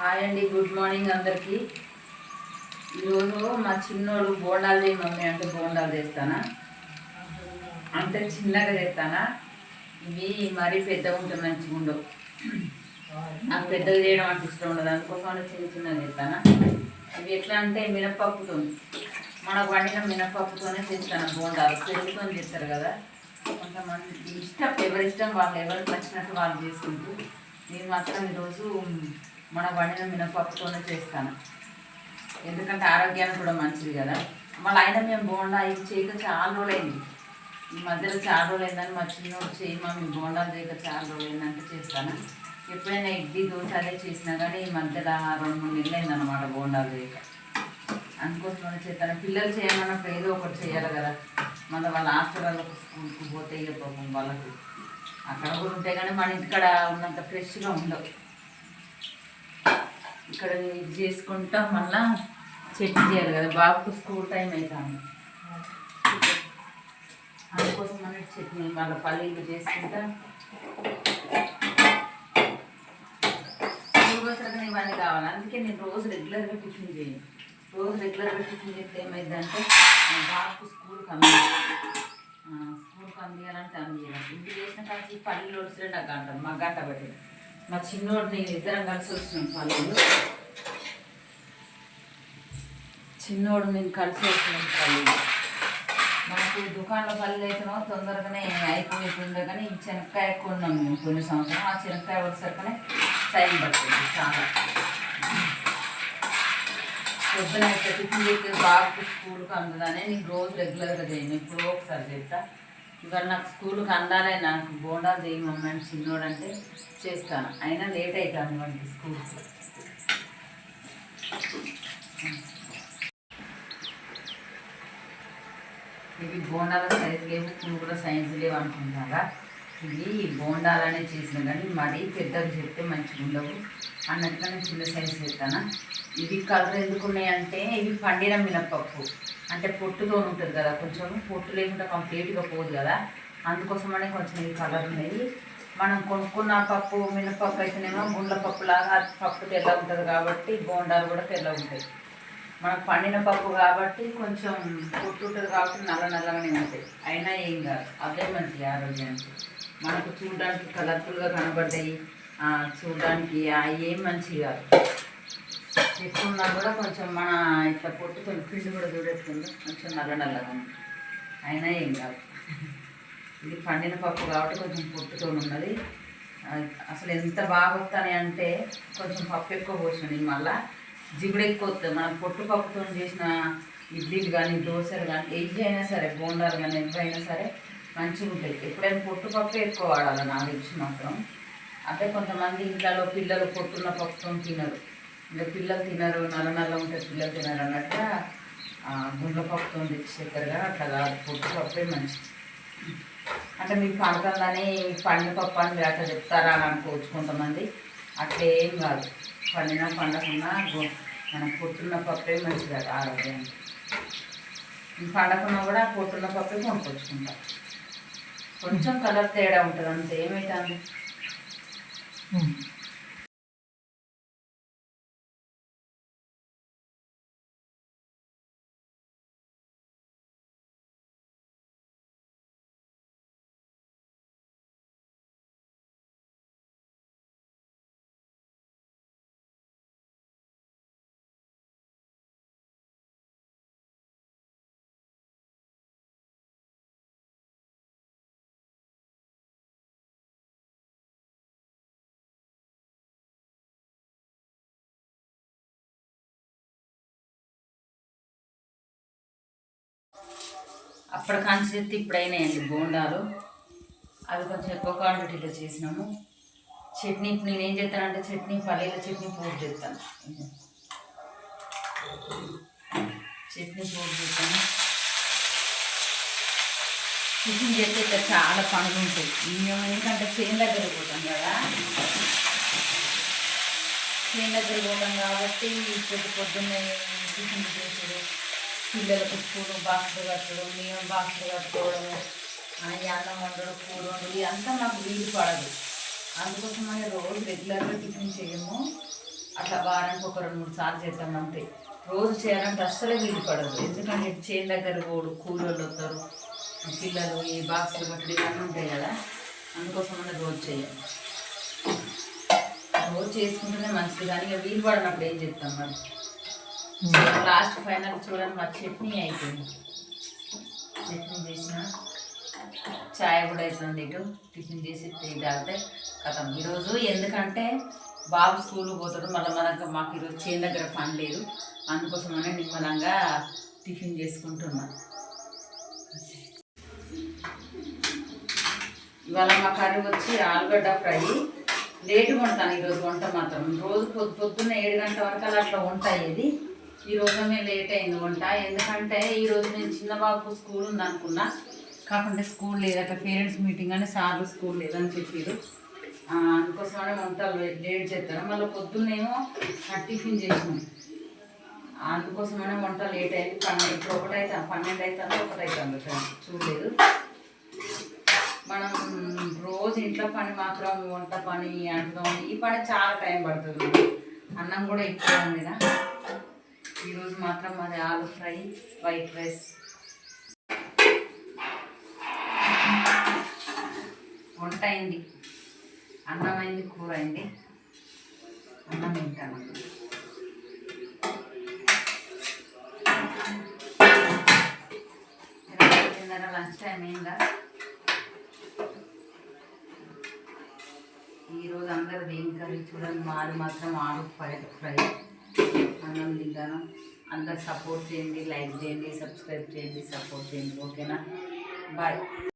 Hi అండి good morning అందరికి. ఈరోజు మా చిన్నోడు బోండాలు చేయి మమ్మీ అంటే బోండాలు చేస్తానా? అంటే చిన్నగా చేస్తానా? ఇవి మరీ పెద్దగా ఉంటుంది మంచిగా ఉండవు. నాకు పెద్దగా చేయడం అంటే ఇష్టం ఉండదు. అందుకోసం చిన్న చిన్నగా చేస్తానా? ఇవి ఎట్లా అంటే మినపప్పుతో మనకు వండిన మినపప్పుతోనే చేస్తాను బోండాలు. పెరుగుతో చేస్తారు కదా. కొంతమంది ఇష్టం ఎవరి ఇష్టం వాళ్ళు ఎవరికి నచ్చినట్టు వాళ్ళు చేసుకుంటూ నేను మాత్రం ఈరోజు మన వండిన మినపప్పుతోనే చేస్తాను. ఎందుకంటే ఆరోగ్యానికి కూడా మంచిది కదా. మళ్ళీ అయినా మేము బోండా ఇది చేయక చాలా రోజులైంది. ఈ మధ్యలో చాలా రోజులైందని మా చిన్నోడు చేయి మమ్మీ బోండాలు చేయక చాలా రోజులైందంటే చేస్తాను. ఎప్పుడైనా ఇడ్లీ దోశ అదే చేసినా కానీ ఈ మధ్యలో రెండు మూడు నెలలు అయిందన్నమాట బోండాలు చేయక అందుకోసమని చేస్తాను. పిల్లలు చేయమన్నప్పుడు ఏదో ఒకటి చేయాలి కదా. మళ్ళీ వాళ్ళ హాస్టల్లో స్కూల్కి పోతే ఇక పాపం వాళ్ళకి. అక్కడ కూడా ఉంటాయి కానీ మన ఇంటికాడ ఉన్నంత ఫ్రెష్గా ఉండవు. ఇక్కడ ఇది చేసుకుంటా మళ్ళా చట్నీ చేయాలి కదా. బాబుకు స్కూల్ టైం అవుతాను అందుకోసం మన చట్నీ మళ్ళీ పల్లీలు చేసుకుంటా. స్కూల్ ఇవన్నీ కావాలి. అందుకే నేను రోజు రెగ్యులర్గా టిఫిన్ చేయను. రోజు రెగ్యులర్గా టిఫిన్ చేస్తే ఏమైందంటే బాబుకు స్కూల్కి అంది స్కూల్కి అందియాలంటే అందియాలి ఇంటికి చేసిన కాచి పల్లీలు వడిసే గంట మా గంట పెట్టాను. మా చిన్నోడు నేను ఇద్దరం కలిసి వచ్చినాం పల్లెలు చిన్నోడు నేను కలిసి వచ్చినాం పల్లెలు మనకు దుకాణంలో పల్లెలు అయితేనో తొందరగానే అయిపోతుండే కానీ ఈ చెనక్కాయ కొన్నాం మేము కొన్ని సంవత్సరం. ఆ చెనక్కాయ వచ్చేసరికనే టైం పడుతుంది చాలా. పొద్దున అయితే టిఫిన్ చేస్తే బాబుకు స్కూల్కి అందదని నేను రోజు రెగ్యులర్గా చేయను. ఇప్పుడు ఒకసారి చేస్తా. ఇవాళ నాకు స్కూల్కి అందాలే నాకు బోండాలు చేయమమ్మని అని చిన్నోడంటే చేస్తాను. అయినా లేట్ అవుతాను వాడికి స్కూల్కి. ఇవి బోండాల సైజు లేవు పువ్వు కూడా సైజు లేవు అనుకుంటారా ఇవి బోండాలనే చేసిన కానీ మరీ పెద్దవి చెప్తే మంచిగా ఉండవు. అన్నట్టుగా నేను చిన్న సైజు చేస్తాను? ఇవి కలర్ ఎందుకు ఉన్నాయంటే ఇవి పండిన మినపప్పు అంటే పొట్టుతో ఉంటుంది కదా కొంచెం పొట్టు లేకుండా కంప్లీట్గా పోదు కదా. అందుకోసమనే కొంచెం ఇవి కలర్ ఉన్నాయి. మనం కొనుక్కున్న పప్పు మినపప్పు అయితేనేమో గుండ్ల పప్పులాగా పప్పు తెల్ల ఉంటుంది కాబట్టి బోండాలు కూడా తెల్ల ఉంటాయి. మనకు పండిన పప్పు కాబట్టి కొంచెం పొట్టు ఉంటుంది కాబట్టి నల్ల నల్లగానే ఉంటాయి. అయినా ఏం కాదు అదే మంచి ఆరోగ్యానికి. మనకు చూడడానికి కలర్ఫుల్గా కనబడ్డాయి. చూడడానికి ఆ ఏం మంచిది కాదు. ఎక్కువన్నా కూడా కొంచెం మన ఇట్లా పొట్టుతో పిండి కూడా చూడేస్తుంది. కొంచెం నల్ల నల్లగా ఉంది. అయినా ఏం కాదు. ఇది పండిన పప్పు కాబట్టి కొంచెం పొట్టుతో ఉన్నది. అసలు ఎంత బాగా వస్తాయి అంటే కొంచెం పప్పు ఎక్కువ పోసిన నేను మళ్ళా జిగుడు ఎక్కువ వస్తుంది. మనం పొట్టు పప్పుతో చేసిన ఇడ్లీలు కానీ దోశలు కానీ ఏవి అయినా సరే బోండాలు కానీ ఎవరైనా సరే మంచిగా ఉంటాయి. ఎప్పుడైనా పొట్టు పప్పు ఎక్కువ వాడాలి నాకు తెలిసి మాత్రం. అదే కొంతమంది ఇంట్లో పిల్లలు పొట్టున్న పప్పుతో తినరు. ఇంకా పిల్లలు తినరు నల్ల నల్ల ఉంటే పిల్లలు తినరు అన్నట్టుగా గుండె పప్పుతో తెచ్చేస్తారు అట్లా కాదు పొట్టు పప్పే మంచిది. అంటే మీకు పండుతుందని పండిన పప్పు అని అట్లా చెప్తారా అని అనుకోవచ్చు కొంతమంది. అట్లా ఏం కాదు. పండిన పండకున్నా మనం పొట్టున్న పప్పే మంచిది కదా ఆరోగ్యానికి. పండకున్నా కూడా పొట్టున్న పప్పే కొనుక్కొచ్చుకుంటాం. కొంచెం కలర్ తేడా ఉంటుంది అంతే ఏమైతుంది? అప్పటి కాంచి చెప్తే ఇప్పుడైనాయండి బోండాలు. అవి కొంచెం ఎక్కువ క్వాంటిటీలో చేసినాము. చట్నీ ఇప్పుడు నేను ఏం చేస్తానంటే చట్నీ పల్లీల చట్నీ పూజ చేస్తాను. చట్నీ పూజ చేస్తాను. టిఫిన్ చేస్తే ఇక్కడ చాలా పనులు ఉంటాయి. మేము ఎందుకంటే చేను దగ్గర పోతాం కదా. చేను దగ్గర పోతాం కాబట్టి పొద్దు పొద్దున్నే టిఫిన్ చేసేది. పిల్లలకు స్కూల్ బాక్సులు కట్టడం మేము బాక్సులు కట్టుకోవడము అన్నం వండడం కూర వండడం ఇదంతా మాకు వీలు పడదు. అందుకోసం అందుకోసమని రోజు రెగ్యులర్గా టిఫిన్ చేయము. అట్లా వారానికి ఒక రెండు మూడు సార్లు చేస్తాం అంతే. రోజు చేయాలంటే అస్సలే వీలు పడదు. ఎందుకంటే చేను దగ్గర పోడు కూలోళ్ళు వస్తారు పిల్లలు ఈ బాక్సులు బట్టలు ఇవన్నీ ఉంటాయి కదా. అందుకోసం మనం రోజు చేయాలి రోజు చేసుకుంటేనే మంచిది కానీ ఇక వీలు పడినప్పుడు ఏం చేస్తాం మరి? లాస్ట్ ఫైనల్ చూడండి మా చట్నీ అయిపోయింది. చట్నీ చేసిన చాయ్ కూడా అవుతుంది ఇటు. టిఫిన్ చేసి టీ తాగితే కథం. ఈరోజు ఎందుకంటే బాబు స్కూల్కి పోతాడు. మళ్ళీ మనకు మాకు ఈరోజు చేను దగ్గర పని లేదు. అందుకోసమనే నిమ్మలంగా టిఫిన్ చేసుకుంటున్నా. ఇవాళ మా కర్రీ వచ్చి ఆలుగడ్డ ఫ్రై. లేటు వంటాను ఈరోజు వంట మాత్రం. రోజు పొద్దు పొద్దున్న ఏడు గంటల వరకు అలా అట్లా వంట అయ్యేది. ఈ రోజు మేము లేట్ అయింది వంట. ఎందుకంటే ఈ రోజు నేను చిన్న బాబుకు స్కూల్ ఉందనుకున్నా. కాకుంటే స్కూల్ లేదట పేరెంట్స్ మీటింగ్ అని సార్లు స్కూల్ లేదని చెప్పారు ఆ, అందుకోసమనే వంట లేట్ చేస్తాను మళ్ళీ పొద్దున్నేమో టిఫిన్ చేసినాం. అందుకోసమనే వంట లేట్ అయింది. పన్నెండు ఇప్పుడు ఒకటి అవుతుంది పన్నెండు అవుతుంది ఒకటి అవుతుంది చూడలేదు. మనం రోజు ఇంట్లో పని మాత్రం వంట పని అంటున్నాం ఈ పని చాలా టైం పడుతుంది. అన్నం కూడా ఎక్కువ కదా ఈరోజు మాత్రం మాది ఆలు ఫ్రై వైట్ రైస్. వంట అయింది. అన్నం అయింది కూర అయింది. అన్నం తింటాను. తిన్నారా? లంచ్ టైం అయిందా? ఈరోజు అందరు దేని కర్రీ చూడండి మాది మాత్రం ఆలు ఫ్రై ఫ్రై. అన్నం తింటాను. అందరు సపోర్ట్ చేయండి లైక్ చేయండి సబ్స్క్రైబ్ చేయండి సపోర్ట్ చేయండి ఓకేనా బాయ్